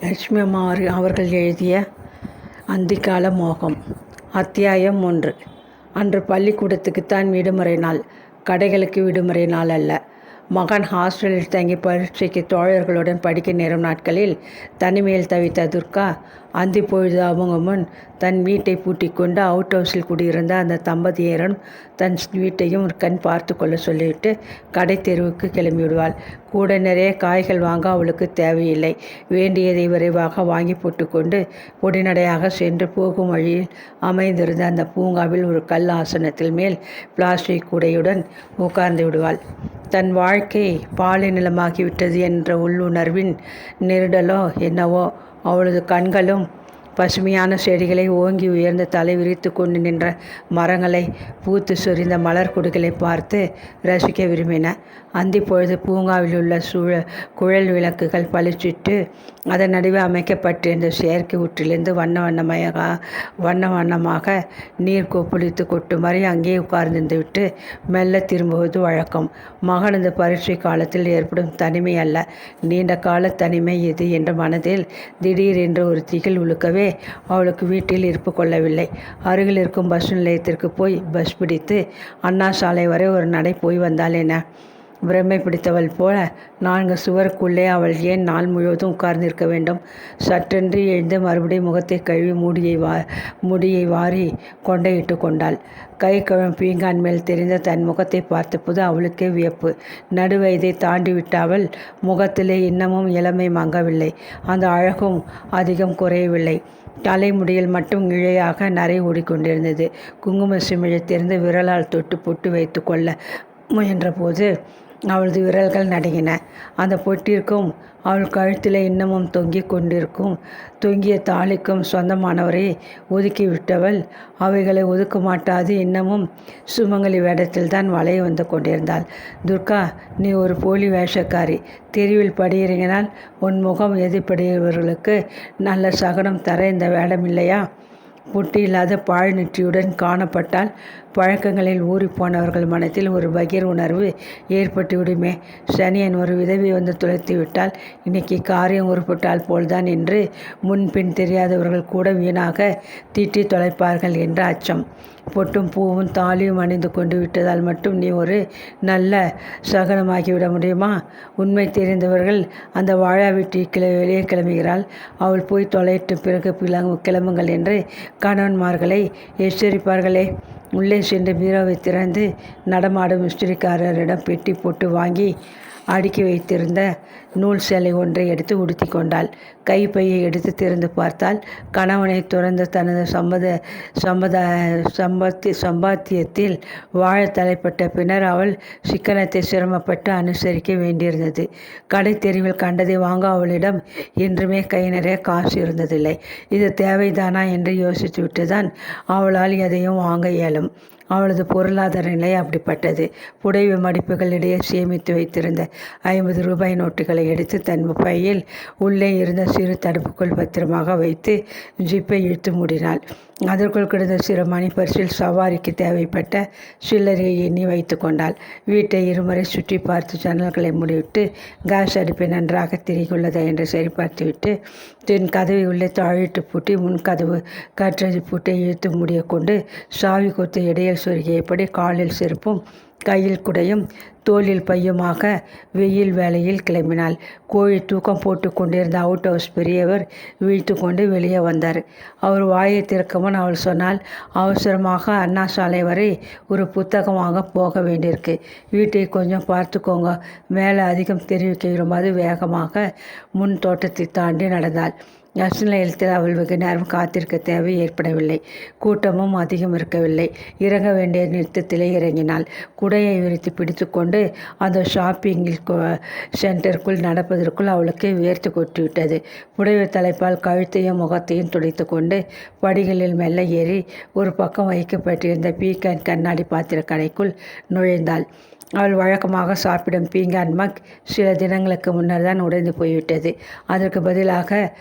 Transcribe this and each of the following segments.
லட்சுமி அம்மா அவர்- அவர்கள் எழுதிய அந்திக்கால மோகம் அத்தியாயம் ஒன்று. அன்று பள்ளிக்கூடத்துக்குத்தான் விடுமுறை நாள் கடைகளுக்கு விடுமுறை நாள் அல்ல. மகன் ஹாஸ்டலில் தங்கி பரீட்சைக்கு தோழர்களுடன் படிக்க நேரும் நாட்களில் தனிமையில் தவித்த துர்கா அந்தி பொழுது அவங்க முன் தன் வீட்டை பூட்டிக் கொண்டு அவுட் ஹவுஸில் குடியிருந்த அந்த தம்பதியரும் தன் வீட்டையும் கண் பார்த்து கொள்ள சொல்லிவிட்டு கடை தெருவுக்கு கிளம்பி விடுவாள் கூட நிறைய காய்கள் வாங்க அவளுக்கு தேவையில்லை. வேண்டியதை விரைவாக வாங்கி போட்டுக்கொண்டு உடனடியாக சென்று போகும் வழியில் அமைந்திருந்த அந்த பூங்காவில் ஒரு கல் ஆசனத்தில் மேல் பிளாஸ்டிக் கூடையுடன் உட்கார்ந்து விடுவாள். தன் வாழ்க்கை பாலை நிலமாகிவிட்டது என்ற உள்ளுணர்வின் நெருடலோ என்னவோ அவளது கண்களும் பசுமையான செடிகளை ஓங்கி உயர்ந்த தலை விரித்து கொண்டு நின்ற மரங்களை பூத்து சொரிந்த மலர் கொடிகளை பார்த்து ரசிக்க விரும்பின. அந்தி பொழுது பூங்காவில் உள்ள சூழ குழல் விளக்குகள் பளிச்சிட்டு அதன் நடுவே அமைக்கப்பட்டிருந்த செயற்கை ஊற்றிலிருந்து வண்ண வண்ணமயக வண்ண வண்ணமாக நீர் கொப்பளித்து கொட்டும் வரை அங்கேயே உட்கார்ந்து விட்டு மெல்ல திரும்புவது வழக்கம். மகனது பரீட்சை காலத்தில் ஏற்படும் தனிமை அல்ல. நீண்ட கால தனிமை இது என்ற மனதில் திடீரென்று ஒரு திகில் உழுக்கவே அவளுக்கு வீட்டில் இருப்பு கொள்ளவில்லை. அருகில் இருக்கும் பஸ் நிலையத்திற்கு போய் பஸ் பிடித்து அண்ணா சாலை வரை ஒரு நடை போய் வந்தால் என்ன? பிரமை பிடித்தவள் போல நான்கு சுவருக்குள்ளே அவள் ஏன் நாள் முழுவதும் உட்கார்ந்திருக்க வேண்டும்? சற்றென்று எழுந்து மறுபடியும் முகத்தை கழுவி மூடியை வா முடியை வாரி கொண்டையிட்டு கொண்டாள். கை கழும் பீங்கான் மேல் தெரிந்த தன் முகத்தை பார்த்தபோது அவளுக்கே வியப்பு. நடுவயதை தாண்டிவிட்ட அவள் முகத்திலே இன்னமும் இளமை மங்கவில்லை. அந்த அழகும் அதிகம் குறையவில்லை. தலைமுடியில் மட்டும் இழையாக நரை ஓடிக்கொண்டிருந்தது. குங்கும சிமிழை திறந்து விரலால் தொட்டு பொட்டு வைத்து கொள்ள முயன்றபோது அவளது விரல்கள் நடுங்கின. அந்த பொட்டிற்கும் அவள் கழுத்தில் இன்னமும் தொங்கிக் கொண்டிருக்கும். தொங்கிய தாலிக்கும் சொந்தமானவரை ஒதுக்கிவிட்டவள். அவைகளை ஒதுக்க மாட்டாது இன்னமும் சுமங்கலி வேடத்தில் தான் வளைய வந்து கொண்டிருந்தாள். துர்கா நீ ஒரு போலி வேஷக்காரி. தெருவில் படியிறங்கினால் உன் முகம் எதிர்படுகிறவர்களுக்கு நல்ல சகனம் தர இந்த வேடம் இல்லையா? புட்டி இல்லாத பாழ் நெற்றியுடன் காணப்பட்டால் பழக்கங்களில் ஊறிப்போனவர்கள் மனத்தில் ஒரு பகீர் உணர்வு ஏற்பட்டுவிடுமே. சனியன் ஒரு விதவி வந்து துளைத்து விட்டால் இன்னைக்கு காரியம் உருப்பட்டால் போல்தான் என்று முன்பின் தெரியாதவர்கள் கூட வீணாக தீட்டி தொலைப்பார்கள் என்ற அச்சம். பொட்டும் பூவும் தாலியும் அணிந்து கொண்டு விட்டதால் மட்டும் நீ ஒரு நல்ல சகனமாகிவிட முடியுமா? உண்மை தெரிந்தவர்கள் அந்த வாழா வீட்டு கிள வெளியே கிளம்புகிறாள். அவள் போய் தொலைட்டு பிறகு கிளம்புங்கள் என்று கணவன்மார்களை எச்சரிப்பார்களே. உள்ளே சென்று பீரோவை திறந்து நடமாடும் மிஸ்திரிக்காரரிடம் பெட்டி போட்டு வாங்கி அடுக்கி வைத்திருந்த நூல் சேலை ஒன்றை எடுத்து உடுத்தி கொண்டாள். கைப்பையை எடுத்து திறந்து பார்த்தால் கணவனை துறந்த தனது சம்பத சம்பத சம்பத்தி சம்பாத்தியத்தில் வாழ தலைப்பட்ட பின்னர் அவள் சிக்கனத்தை சிரமப்பட்டு அனுசரிக்க வேண்டியிருந்தது. கடை தெருவில் கண்டதை வாங்க அவளிடம் என்றுமே கை நிறைய காசு இருந்ததில்லை. இது தேவைதானா என்று யோசித்து விட்டுதான் அவளால் எதையும் வாங்க இயலும். அவளது பொருளாதார நிலை அப்படிப்பட்டது. புடைவு மடிப்புகளிடையே சேமித்து வைத்திருந்த ஐம்பது ரூபாய் நோட்டுகளை எடுத்து தன் பையில் உள்ளே இருந்த சிறு தடுப்புக்குள் பத்திரமாக வைத்து ஜிப்பை இழுத்து மூடினாள். அதற்குள் கிடந்த சிறு மணி பரிசில் சவாரிக்கு தேவைப்பட்ட சில்லறையை எண்ணி வைத்து கொண்டாள். வீட்டை இருமுறை சுற்றி பார்த்து ஜன்னல்களை முடிவிட்டு கேஸ் அடுப்பை நன்றாக திரிகுள்ளதா? என்று சரிபார்த்துவிட்டு தென் கதவை உள்ளே தாழிட்டு பூட்டி முன் கதவு கற்றது பூட்டை இழுத்து முடிய கொண்டு சாவி கொத்து இடையில் சொருகியபடி காலில் செருப்பும் கையில் குடையும் தோளில் பையுமாக வெயில் வேலையில் கிளம்பினாள். கோழி தூக்கம் போட்டு கொண்டிருந்த அவுட் ஹவுஸ் பெரியவர் வீழ்த்து கொண்டு வெளியே வந்தார். அவர் வாயை திறக்கமுன் அவள் சொன்னால் அவசரமாக அண்ணா சாலை வரை ஒரு புத்தகமாக போக வேண்டியிருக்கு. வீட்டை கொஞ்சம் பார்த்துக்கோங்க. மேலே அதிகம் தெரிவிக்க விரும்பாது வேகமாக முன் தோட்டத்தை தாண்டி நடந்தாள். பஸ் நிலையத்தில் அவள் வெகு நேரம் காத்திருக்க தேவை ஏற்படவில்லை. கூட்டமும் அதிகம் இருக்கவில்லை. இறங்க வேண்டிய நிறுத்தத்திலே இறங்கினாள். குடையை விரித்து பிடித்துக்கொண்டு அந்த ஷாப்பிங்கில் சென்டருக்குள் நடப்பதற்குள் அவளுக்கு வேர்த்து கொட்டிவிட்டது. புடவை தலைப்பால் கழுத்தையும் முகத்தையும் துடைத்து கொண்டு படிகளில் மெல்ல ஏறி ஒரு பக்கம் வைக்கப்பட்டிருந்த பீக்கன் கண்ணாடி பாத்திர கடைக்குள் நுழைந்தாள். அவள் வழக்கமாக சாப்பிடும் பீங்கான் மக் சில தினங்களுக்கு முன்னர் தான் உடைந்து போய்விட்டது. அதற்கு பதிலாக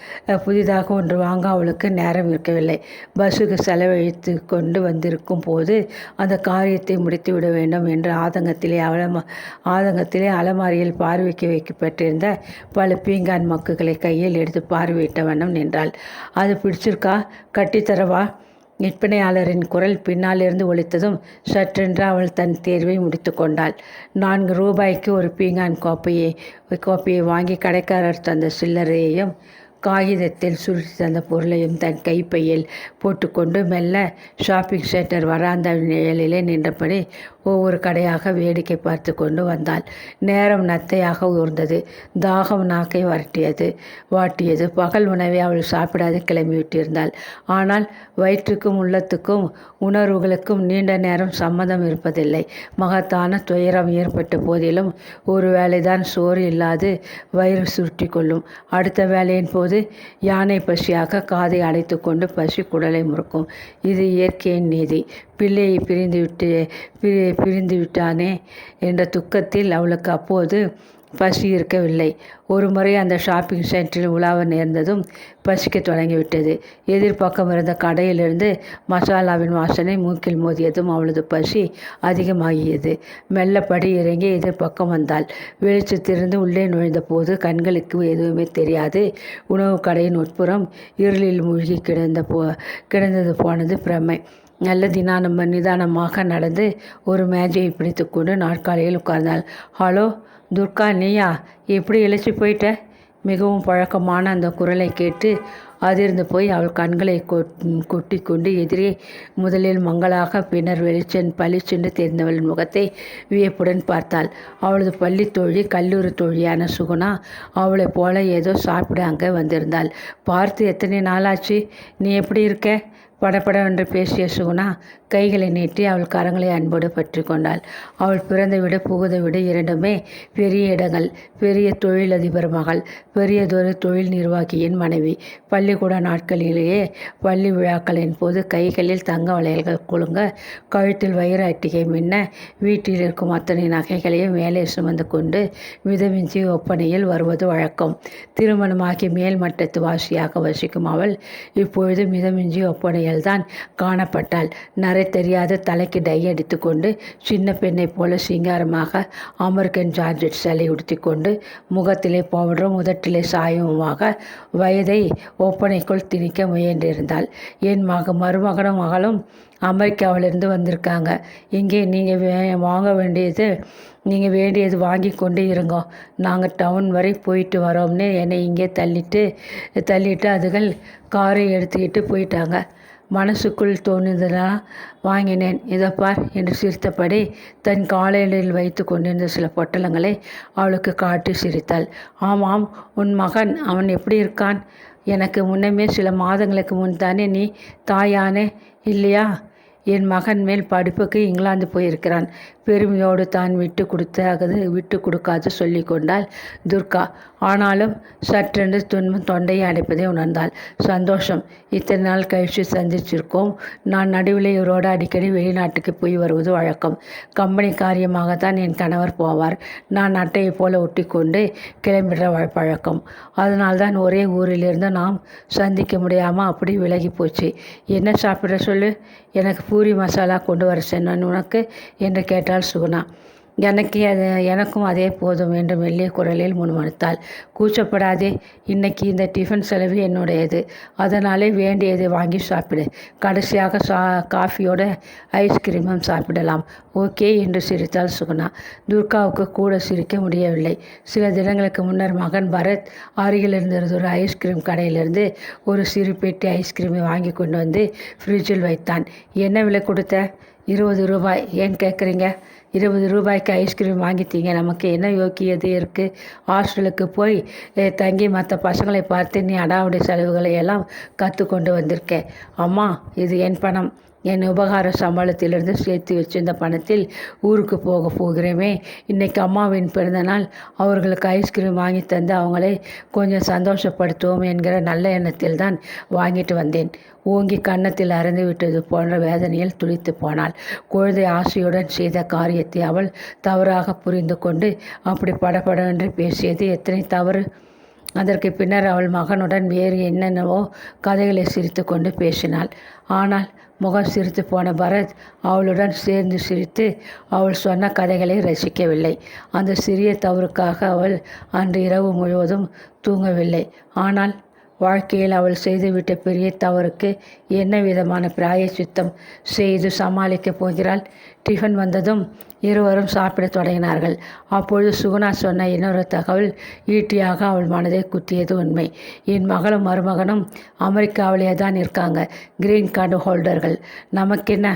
புதிதாக ஒன்று வாங்க அவளுக்கு நேரம் இருக்கவில்லை. பஸ்ஸுக்கு செலவழித்து கொண்டு வந்திருக்கும் போது அந்த காரியத்தை முடித்து விட வேண்டும் என்ற ஆதங்கத்திலே அவள ஆதங்கத்திலே அலமாரியில் பார்வைக்கு வைக்கப்பட்டிருந்த பல பீங்கான் மக்குகளை கையில் எடுத்து பார்வையிட்ட வண்ணம் நின்றாள். அது பிடிச்சிருக்கா? கட்டித்தரவா? விற்பனையாளரின் குரல் பின்னாலிருந்து ஒழித்ததும் சற்றென்று அவள் தன் தேர்வை முடித்து கொண்டாள். நான்கு ரூபாய்க்கு ஒரு பீங்கான் கோப்பையை கோப்பையை வாங்கி கடைக்காரர் தந்த சில்லறையையும் காகிதத்தில் சுருட்டி தந்த பொருளையும் தன் கைப்பையில் போட்டுக்கொண்டு மெல்ல ஷாப்பிங் சென்டர் வராந்த நிழலிலே நின்றபடி ஒவ்வொரு கடையாக வேடிக்கை பார்த்து கொண்டு வந்தாள். நேரம் நத்தையாக ஊர்ந்தது தாகம் நாக்கை வரட்டியது வாட்டியது. பகல் உணவை அவள் சாப்பிடாது கிளம்பிவிட்டிருந்தாள். ஆனால் வயிற்றுக்கும் உள்ளத்துக்கும் உணர்வுகளுக்கும் நீண்ட நேரம் சம்மதம் இருப்பதில்லை. மகத்தான துயரம் ஏற்பட்ட போதிலும் ஒரு வேலைதான் சோறு இல்லாது வயிறு சுருட்டி கொள்ளும் அடுத்த வேலையின் போது யானை பசியாக காதை அடைத்து கொண்டு பசி குடலை முறுக்கும். இது இயற்கையின் நீதி. பிள்ளையை பிரிந்துவிட்டு பிரி பிரிந்து விட்டானே என்ற துக்கத்தில் அவளுக்கு அப்போது பசி இருக்கவில்லை. ஒரு முறை அந்த ஷாப்பிங் சென்டரில் உலாவ நேர்ந்ததும் பசிக்க தொடங்கிவிட்டது. எதிர்பக்கம் இருந்த கடையிலிருந்து மசாலாவின் வாசனை மூக்கில் மோதியதும் அவளது பசி அதிகமாகியது. மெல்லப்படி இறங்கி எதிர்பக்கம் வந்தாள். வெளிச்சத்திலிருந்து உள்ளே நுழைந்த போது கண்களுக்கு எதுவுமே தெரியாது. உணவு கடையின் உட்புறம் இருளில் மூழ்கி கிடந்த போ கிடந்தது போனது பிரமை. நல்ல தினானம் நிதானமாக நடந்து ஒரு மேஜையை பிடித்துக்கொண்டு நாற்காலியில் உட்கார்ந்தாள். ஹலோ துர்கா நீயா? எப்படி இழைச்சி போயிட்ட? மிகவும் பழக்கமான அந்த குரலை கேட்டு அதிர்ந்து போய் அவள் கண்களை கொட்டி கொண்டு எதிரே முதலில் மங்களாக பின்னர் வெளிச்சன் பளிச்சென்று தெரிந்தவளின் முகத்தை வியப்புடன் பார்த்தாள். அவளது பள்ளி தோழி கல்லூரி தோழியான சுகுணா அவளைப் போல ஏதோ சாப்பிட அங்கே வந்திருந்தாள். பார்த்து எத்தனை நாளாச்சு? நீ எப்படி இருக்க? படபடவென்று பேசிய சுகுணா கைகளை நீட்டி அவள் கரங்களை அன்போடு பற்றி கொண்டாள். அவள் பிறந்த விட புகுத விட இரண்டுமே பெரிய இடங்கள் பெரிய தொழிலதிபர் மகள் பெரியதொரு தொழில் நிர்வாகியின் மனைவி. பள்ளிக்கூட நாட்களிலேயே பள்ளி விழாக்களின் போது கைகளில் தங்க வளையல்கள் குலுங்க கழுத்தில் வயிறு அட்டிகை மின்ன வீட்டில் இருக்கும் அத்தனை நகைகளையும் மேலே சுமந்து கொண்டு மிதமிஞ்சி ஒப்பனையில் வருவது வழக்கம். திருமணமாகி மேல் மட்டத்து வாசியாக வசிக்கும் அவள் இப்பொழுது மிதமிஞ்சி ஒப்பனையில்தான் காணப்பட்டாள். நரை தெரியாத தலைக்கு டை அடித்துக்கொண்டு சின்ன பெண்ணை போல சிங்காரமாக அமெரிக்கன் ஜார்ஜெட் சிலை உடுத்திக்கொண்டு முகத்திலே பவுடரும் உதட்டிலே சாயமுமாக வயதை ஒப்பனைக்குள் திணிக்க முயன்றிருந்தாள். என் மக மருமகனும் மகளும் அமெரிக்காவிலிருந்து வந்திருக்காங்க. இங்கே நீங்கள் வே வாங்க வேண்டியது நீங்கள் வேண்டியது வாங்கி கொண்டு இருங்கோ. நாங்கள் டவுன் வரை போயிட்டு வரோம்னு என்னை இங்கே தள்ளிட்டு தள்ளிட்டு அதுகள் காரை எடுத்துக்கிட்டு போயிட்டாங்க. மனசுக்குள் தோணுதலா வாங்கினேன். இதோ பார் என்று சிரித்தபடி தன் காலையில் வைத்து கொண்டிருந்த சில பொட்டலங்களை அவளுக்கு காட்டி சிரித்தாள். ஆமாம் உன் மகன் அவன் எப்படி இருக்கான்? எனக்கு முன்னமே சில மாதங்களுக்கு முன் தானே நீ தாயானே இல்லையா? என் மகன் மேல் படிப்புக்கு இங்கிலாந்து போயிருக்கிறான். பெருமையோடு தான் விட்டு கொடுத்தாகது விட்டு கொடுக்காது சொல்லி கொண்டால் துர்கா. ஆனாலும் சற்றென்று துன்பம் தொண்டையை அடைப்பதை உணர்ந்தாள். சந்தோஷம். இத்தனை நாள் கழிச்சு சந்திச்சிருக்கோம். நான் நடுவில் இவரோடு அடிக்கடி வெளிநாட்டுக்கு போய் வருவது வழக்கம். கம்பெனி காரியமாகத்தான் என் கணவர் போவார். நான் அட்டையை போல ஒட்டி கொண்டு கிளம்பிடுற வழ- பழக்கம். அதனால்தான் ஒரே ஊரிலிருந்து நாம் சந்திக்க முடியாமல் அப்படி விலகி போச்சு. என்ன சாப்பிட சொல்லு? எனக்கு பூரி மசாலா கொண்டு வர சொன்னேன். உனக்கு? என்று கேட்டாள் சுகுணா. எனக்கு அது எனக்கும் அதே போதும் என்று மெல்லிய குரலில் முணுமுணுத்தாள். கூச்சப்படாதே இன்னைக்கு இந்த டிஃபன் செலவு என்னுடையது. அதனாலே வேண்டியது வாங்கி சாப்பிடு. கடைசியாக சா காஃபியோட ஐஸ்கிரீமும் சாப்பிடலாம். ஓகே என்று சிரித்தாள் சுகுணா. துர்காவுக்கு கூட சிரிக்க முடியவில்லை. சில தினங்களுக்கு முன்னர் மகன் பரத் அருகில் இருந்திருந்த ஒரு ஐஸ்கிரீம் கடையிலிருந்து ஒரு சிறு பெட்டி ஐஸ்கிரீமை வாங்கி கொண்டு வந்து ஃப்ரிட்ஜில் வைத்தான். என்ன விலை கொடுத்த? இருபது ரூபாய். ஏன் கேட்குறீங்க இருபது ரூபாய்க்கு ஐஸ்கிரீம் வாங்கித்தீங்க நமக்கு என்ன யோக்கியது இருக்குது ஹாஸ்டலுக்கு போய் தங்கி மற்ற பசங்களை பார்த்து நீ அடாவடி செலவுகளை எல்லாம் கற்றுக்கொண்டு வந்திருக்கேன் அம்மா இது என் பணம். என் உபகார சம்பளத்திலிருந்து சேர்த்து வச்சிருந்த பணத்தில் ஊருக்கு போக போகிறேமே. இன்றைக்கி அம்மாவின் பிறந்தநாள் அவர்களுக்கு ஐஸ்கிரீம் வாங்கி தந்து அவங்களை கொஞ்சம் சந்தோஷப்படுத்துவோம் என்கிற நல்ல எண்ணத்தில் தான் வாங்கிட்டு வந்தேன். ஓங்கி கன்னத்தில் அறைந்து விட்டது போன்ற வேதனையில் துளித்து போனாள். குழந்தை ஆசையுடன் செய்த காரியத்தை அவள் தவறாக புரிந்து கொண்டு அப்படி படபடவென்று பேசியது எத்தனை தவறு. அதற்கு பின்னர் அவள் மகனுடன் வேறு என்னென்னவோ கதைகளை சிரித்து கொண்டு பேசினாள். ஆனால் முகம் சிரித்து போன பரத் அவளுடன் சேர்ந்து சிரித்து அவள் சொன்ன கதைகளை ரசிக்கவில்லை. அந்த சிறிய தவறுக்காக அவள் அன்று இரவு முழுவதும் தூங்கவில்லை. ஆனால் வாழ்க்கையில் அவள் செய்துவிட்ட பெரிய தவறுக்கு என்ன விதமான பிராயச்சித்தம் செய்து சமாளிக்கப் போகிறாள்? டிஃபன் வந்ததும் இருவரும் சாப்பிடத் தொடங்கினார்கள். அப்பொழுது சுகுணா சொன்ன இன்னொரு தகவல் ஈட்டியாக அவள் மனதை குத்தியது உண்மை. என் மகளும் மருமகனும் அமெரிக்காவிலே தான் இருக்காங்க கிரீன் கார்டு ஹோல்டர்கள். நமக்கென்ன?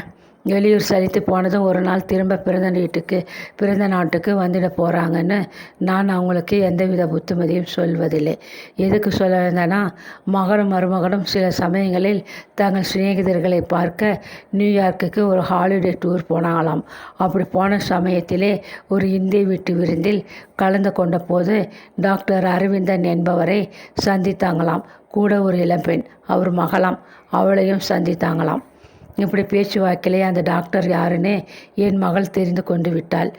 வெளியூர் சலித்து போனதும் ஒரு நாள் திரும்ப பிறந்த வீட்டுக்கு பிறந்த நாட்டுக்கு வந்துட போகிறாங்கன்னு நான் அவங்களுக்கு எந்தவித புத்திமதியும் சொல்வதில்லை. எதுக்கு சொல்ல வந்தேன்னா மகனும் மருமகனும் சில சமயங்களில் தங்கள் சிநேகிதர்களை பார்க்க நியூயார்க்குக்கு ஒரு ஹாலிடே டூர் போனாங்களாம். அப்படி போன சமயத்திலே ஒரு இந்திய வீட்டு விருந்தில் கலந்து கொண்ட போது டாக்டர் அரவிந்தன் என்பவரை சந்தித்தாங்களாம். கூட ஒரு இளம்பெண் அவர் மகளாம். அவளையும் சந்தித்தாங்களாம். இப்படி பேச்சுவாக்கிலே அந்த டாக்டர் யாருன்னு என் மகள் தெரிந்து கொண்டு விட்டாள்.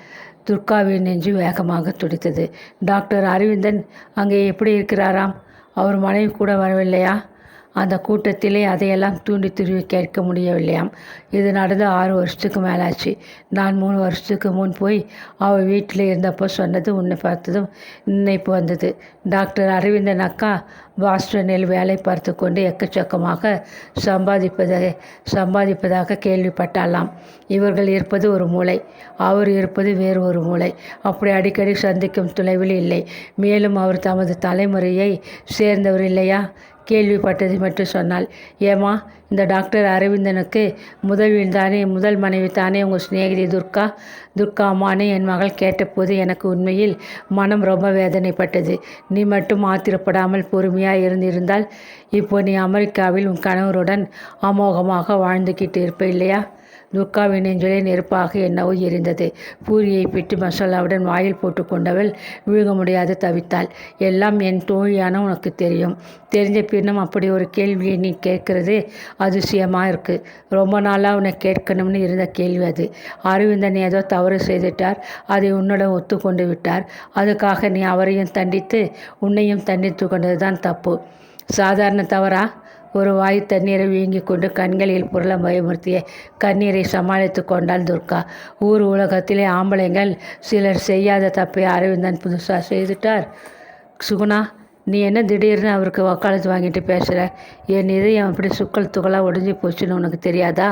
துர்காவின் நெஞ்சு வேகமாக துடித்தது. டாக்டர் அரவிந்தன் அங்கே எப்படி இருக்கிறாராம்? அவர் மனைவி கூட வரவில்லையா? அந்த கூட்டத்திலே அதையெல்லாம் தூண்டி துருவி கேட்க முடியவில்லையாம். இது நடந்து ஆறு வருஷத்துக்கு மேலாச்சு. நான் மூணு வருஷத்துக்கு முன் போய் அவள் வீட்டில் இருந்தப்போ சொன்னது உன்னை பார்த்ததும் நினைப்பு வந்தது. டாக்டர் அரவிந்தன் அக்கா பாஸ்டனில் வேலை பார்த்து கொண்டு எக்கச்சக்கமாக சம்பாதிப்பதை சம்பாதிப்பதாக கேள்விப்பட்டாலாம் இவர்கள் இருப்பது ஒரு மூளை அவர் இருப்பது வேறு ஒரு மூளை. அப்படி அடிக்கடி சந்திக்கும் தொலைவில் இல்லை. மேலும் அவர் தமது தலைமுறையை சேர்ந்தவர் இல்லையா? கேள்விப்பட்டதை மட்டும் சொன்னாள் ஏமா இந்த டாக்டர் அரவிந்தனுக்கு முதல்வில் தானே முதல் மனைவி தானே உங்கள் சிநேகிதி துர்கா? துர்கா என் மகள் கேட்டபோது எனக்கு உண்மையில் மனம் ரொம்ப வேதனைப்பட்டது. நீ மட்டும் ஆத்திரப்படாமல் பொறுமையாக இருந்திருந்தால் இப்போ நீ அமெரிக்காவில் உன் கணவருடன் அமோகமாக வாழ்ந்துக்கிட்டு இருப்ப இல்லையா? துர்காவின் நெஞ்சிலே நெருப்பாக என்னவோ எரிந்தது. பூரியை பிட்டு மசாலாவுடன் வாயில் போட்டு கொண்டவள் விழுக முடியாது தவித்தாள். எல்லாம் என் தோழியான உனக்கு தெரியும். தெரிஞ்ச பின்னும் அப்படி ஒரு கேள்வியை நீ கேட்கறது அதிசயமாக இருக்குது ரொம்ப நாளாக உன்னை கேட்கணும்னு இருந்த கேள்வி அது. அரவிந்தன் ஏதோ தவறு செய்துட்டார். அதை உன்னுடன் ஒத்துக்கொண்டு விட்டார். அதுக்காக நீ அவரையும் தண்டித்து உன்னையும் தண்டித்து கொண்டது தான் தப்பு. சாதாரண தவறா? ஒரு வாய் தண்ணீரை வீங்கி கொண்டு கண்களில் புரள பயமுறுத்திய கண்ணீரை சமாளித்து கொண்டாள் துர்கா. ஊர் உலகத்திலே ஆம்பளைங்கள் சிலர் செய்யாத தப்பை அரவிந்தன் புதுசாக செய்துட்டார். சுகுணா நீ என்ன திடீர்னு அவருக்கு வக்காலத்து வாங்கிட்டு பேசுகிற என் இதயம் அப்படி சுக்கல் துகளாக ஒடிஞ்சு போச்சுன்னு உனக்கு தெரியாதா?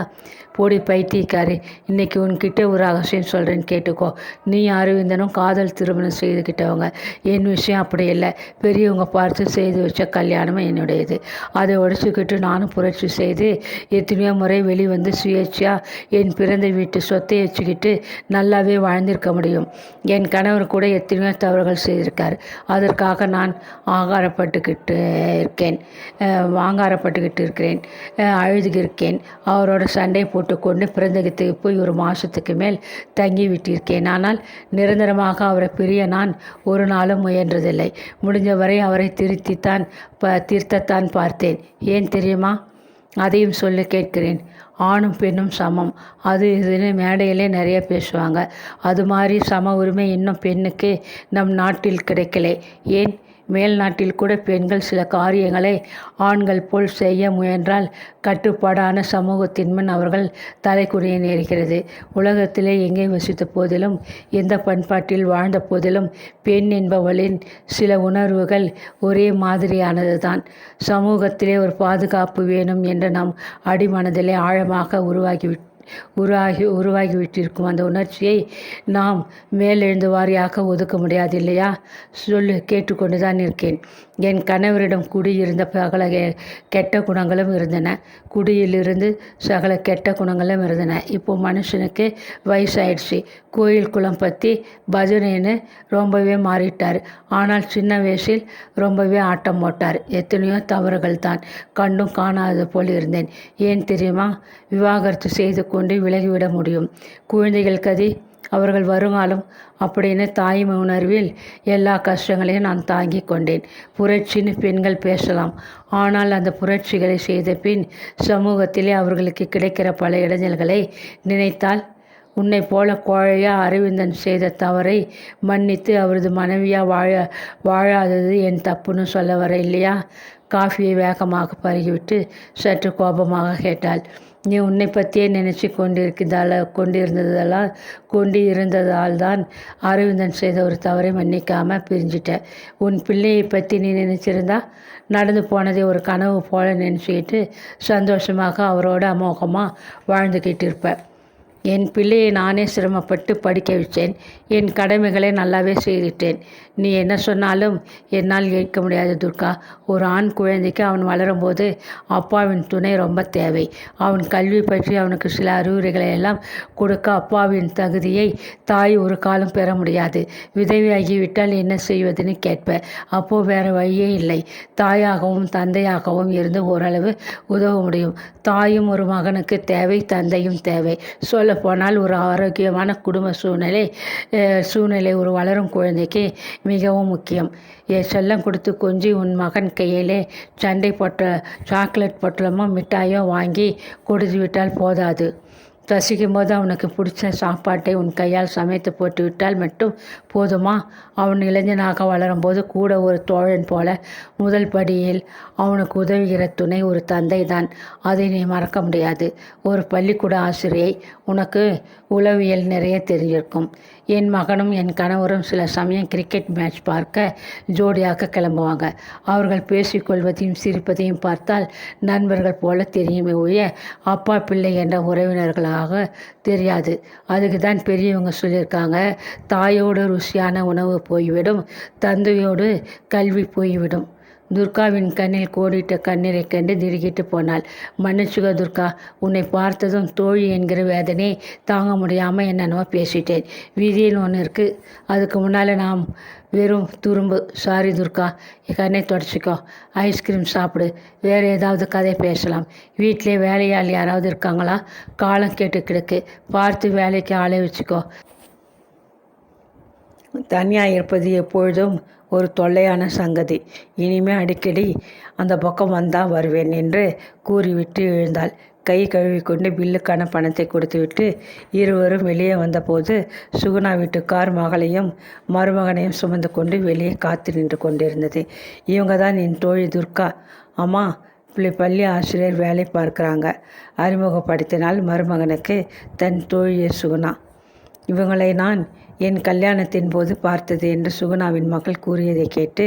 போடி பைத்தியக்காரி இன்னைக்கு உன்கிட்ட ஒரு ரகசியம் சொல்கிறேன்னு கேட்டுக்கோ. நீ அரவிந்தனும் காதல் திருமணம் செய்துக்கிட்டவங்க என் விஷயம் அப்படி இல்லை. பெரியவங்க பார்த்து செய்து வச்ச கல்யாணமும் என்னுடையது. அதை ஒடிச்சுக்கிட்டு நானும் புரட்சி செய்து எத்தனையோ முறை வெளிவந்து சுயேட்சையாக என் பிறந்த வீட்டு சொத்தை வச்சுக்கிட்டு நல்லாவே வாழ்ந்திருக்க முடியும். என் கணவர் கூட எத்தனையோ தவறுகள் செய்திருக்கார். அதற்காக நான் ஆகாரப்பட்டுக்கிட்டு இருக்கேன். ஆங்காரப்பட்டுக்கிட்டு இருக்கிறேன். அழுதுகிருக்கேன். அவரோட சண்டை போட்டுக்கொண்டு பிறந்தகத்துக்கு போய் ஒரு மாதத்துக்கு மேல் தங்கி விட்டிருக்கேன் ஆனால் நிரந்தரமாக அவரை பிரிய நான் ஒரு நாளும் முயன்றதில்லை. முடிஞ்சவரை அவரை திருத்தித்தான் ப திருத்தத்தான் பார்த்தேன். ஏன் தெரியுமா? அதையும் சொல்லி கேட்கிறேன். ஆணும் பெண்ணும் சமம். அது இதுன்னு மேடையிலே நிறைய பேசுவாங்க. அது மாதிரி சம உரிமை இன்னும் பெண்ணுக்கு நம் நாட்டில் கிடைக்கலை. ஏன்? மேல் நாட்டில் கூட பெண்கள் சில காரியங்களை ஆண்கள் போல் செய்ய முயன்றால் கட்டுப்பாடான சமூகத்தின்மன் அவர்கள் தலைக்குனிய நேர்கிறது. உலகத்திலே எங்கே வசித்த போதிலும் எந்த பண்பாட்டில் வாழ்ந்த போதிலும் பெண் என்பவளின் சில உணர்வுகள் ஒரே மாதிரியானது தான் சமூகத்திலே ஒரு பாதுகாப்பு வேணும் என்று நம் அடிமனதிலே ஆழமாக உருவாகிவிட்டு உருவாகி உருவாகிவிட்டிருக்கும் அந்த உணர்ச்சியை நாம் மேலெழுந்து வாரியாக ஒதுக்க முடியாது இல்லையா? சொல்லு கேட்டுக்கொண்டு தான் இருக்கேன். என் கணவரிடம் குடியிருந்த சகல கெ- கெட்ட குணங்களும் இருந்தன. குடியிலிருந்து சகல கெட்ட குணங்களும் இருந்தன. இப்போ மனுஷனுக்கு வயசாயிடுச்சு. கோயில் குளம் பற்றி பஜனைன்னு ரொம்பவே மாறிட்டார். ஆனால் சின்ன வயசில் ரொம்பவே ஆட்டம் போட்டார். எத்தனையோ தவறுகள் தான் கண்டும் காணாதது போல் இருந்தேன். ஏன் தெரியுமா? விவாகரத்து செய்து கொண்டு விலகிவிட முடியும். குழந்தைகள் கதி அவர்கள் வருங்காலம் அப்படின்னு தாய்மை உணர்வில் எல்லா கஷ்டங்களையும் நான் தாங்கி கொண்டேன். புரட்சின்னு பெண்கள் பேசலாம். ஆனால் அந்த புரட்சிகளை செய்த பின் சமூகத்திலே அவர்களுக்கு கிடைக்கிற பல இடைஞ்சல்களை நினைத்தால் உன்னை போல கோழையா அரவிந்தன் செய்த தவறை மன்னித்து அவரது மனைவியாக வாழ வாழாதது என் தப்புன்னு சொல்ல வர இல்லையா? காஃபியை வேகமாக பருகிவிட்டு சற்று கோபமாக கேட்டாள். நீ உன்னை பற்றியே நினச்சி கொண்டிருக்கிறதால கொண்டிருந்ததெல்லாம் கொண்டு இருந்ததால் தான் அரவிந்தன் செய்த ஒரு தவறை மன்னிக்காமல் பிரிஞ்சிட்ட. உன் பிள்ளையை பற்றி நீ நினச்சிருந்தா நடந்து போனதை ஒரு கனவு போல நினச்சிக்கிட்டு சந்தோஷமாக அவரோட அமோகமாக வாழ்ந்துக்கிட்டு இருப்பேன் என் பிள்ளையை நானே சிரமப்பட்டு படிக்க வச்சேன். என் கடமைகளை நல்லாவே செய்துட்டேன். நீ என்ன சொன்னாலும் என்னால் ஏற்க முடியாது துர்கா. ஒரு ஆண் குழந்தைக்கு அவன் வளரும்போது அப்பாவின் துணை ரொம்ப தேவை. அவன் கல்வி பற்றி அவனுக்கு சில அறிவுரைகளை எல்லாம் கொடுக்க அப்பாவின் தகுதியை தாய் ஒரு காலம் பெற முடியாது. விதவியாகிவிட்டால் என்ன செய்வதுன்னு கேட்ப. அப்போது வேறு வழியே இல்லை. தாயாகவும் தந்தையாகவும் இருந்து ஓரளவு உதவ முடியும். தாயும் ஒரு மகனுக்கு தேவை தந்தையும் தேவை. சொல்லப்போனால் ஒரு ஆரோக்கியமான குடும்ப சூழ்நிலை சூழ்நிலை ஒரு வளரும் குழந்தைக்கு மிகவும் முக்கியம். என் செல்லம் கொடுத்து கொஞ்சி உன் மகன் கையிலே சண்டை பொட்ட சாக்லேட் பொட்டலமோ மிட்டாயோ வாங்கி கொடுத்து விட்டால் போதாது. ரசிக்கும் போது அவனுக்கு பிடிச்ச சாப்பாட்டை உன் கையால் சமைத்து போட்டு விட்டால் மட்டும் போதுமா? அவன் இளைஞனாக வளரும்போது கூட ஒரு தோழன் போல முதல் படியில் அவனுக்கு உதவுகிற துணை ஒரு தந்தை தான் அதை நீ மறக்க முடியாது. ஒரு பள்ளிக்கூட ஆசிரியை உனக்கு உளவியல் நிறைய தெரிஞ்சிருக்கும். என் மகனும் என் கணவரும் சில சமயம் கிரிக்கெட் மேட்ச் பார்க்க ஜோடியாக கிளம்புவாங்க. அவர்கள் பேசிக்கொள்வதையும் சிரிப்பதையும் பார்த்தால் நண்பர்கள் போல தெரியுமே ஒழிய அப்பா பிள்ளை என்ற உறவினர்களாக தெரியாது. அதுக்கு தான் பெரியவங்க சொல்லியிருக்காங்க தாயோடு ருசியான உணவு போய்விடும் தந்தையோடு கல்வி போய்விடும். துர்காவின் கண்ணில் கோடிட்ட கண்ணீரை கண்டு திருகிட்டு போனாள். மன்னிச்சுக துர்கா உன்னை பார்த்ததும் தோழி என்கிற வேதனை தாங்க முடியாமல் என்னென்னவோ பேசிட்டேன். வீதியில் ஒன்று இருக்குது அதுக்கு முன்னால் நாம் வெறும் துரும்பு. சாரி துர்கா கண்ணை தொடச்சிக்கோ. ஐஸ்கிரீம் சாப்பிடு. வேறு ஏதாவது கதை பேசலாம். வீட்டிலே வேலையாள் யாராவது இருக்காங்களா? காலம் கேட்டு கிடக்கு. பார்த்து வேலைக்கு ஆளை வச்சுக்கோ. தனியாக இருப்பது எப்பொழுதும் ஒரு தொல்லையான சங்கதி. இனிமே அடிக்கடி அந்த பக்கம் வந்தால் வருவேன் என்று கூறிவிட்டு எழுந்தாள். கை கழுவிக்கொண்டு பில்லுக்கான பணத்தை கொடுத்துவிட்டு இருவரும் வெளியே வந்தபோது சுகுணா வீட்டு கார் மகளையும் மருமகனையும் சுமந்து கொண்டு வெளியே காத்து நின்று கொண்டிருந்தது. இவங்க தான் என் தோழி துர்கா. அம்மா பிள்ளை பள்ளி ஆசிரியர் வேலை பார்க்குறாங்க. அறிமுகப்படுத்தினால் மருமகனுக்கு தன் தோழியை சுகுணா. இவங்களை நான் என் கல்யாணத்தின் போது பார்த்தது என்று சுகுணாவின் மகள் கூறியதை கேட்டு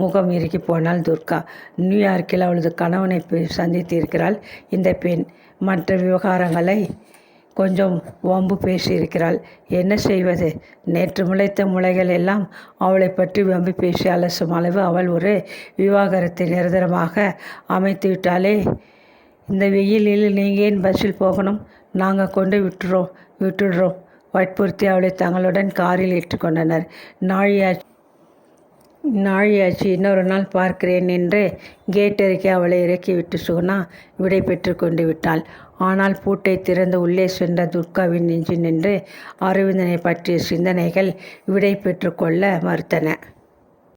முகம் இறுக்கி போனாள் துர்கா. நியூயார்க்கில் அவளது கணவனை சந்தித்திருக்கிறாள். இந்த பெண் மற்ற விவகாரங்களை கொஞ்சம் வம்பு பேசியிருக்கிறாள். என்ன செய்வது? நேற்று முளைத்த முளைகள் எல்லாம் அவளை பற்றி வம்பு பேசி அலசும் அளவு அவள் ஒரு விவாகரத்தை நிரந்தரமாக அமைத்து விட்டாலே இந்த வெயிலில் நீங்கள் ஏன் பஸ்ஸில் போகணும்? நாங்கள் கொண்டு விட்டுறோம் விட்டுடுறோம். வற்புறுத்தி அவளை தங்களுடன் காரில் ஏற்றுக்கொண்டனர். நாழியாச்சி நாழியாச்சி இன்னொரு நாள் பார்க்கிறேன் என்று கேட்டருகே அவளை இறக்கிவிட்டு சுகுணா விடை பெற்று கொண்டு விட்டாள். ஆனால் பூட்டை திறந்து உள்ளே சென்ற துர்காவின் நெஞ்சு நின்று அரவிந்தனை பற்றிய சிந்தனைகள் விடை பெற்றுக்கொள்ள மறுத்தன.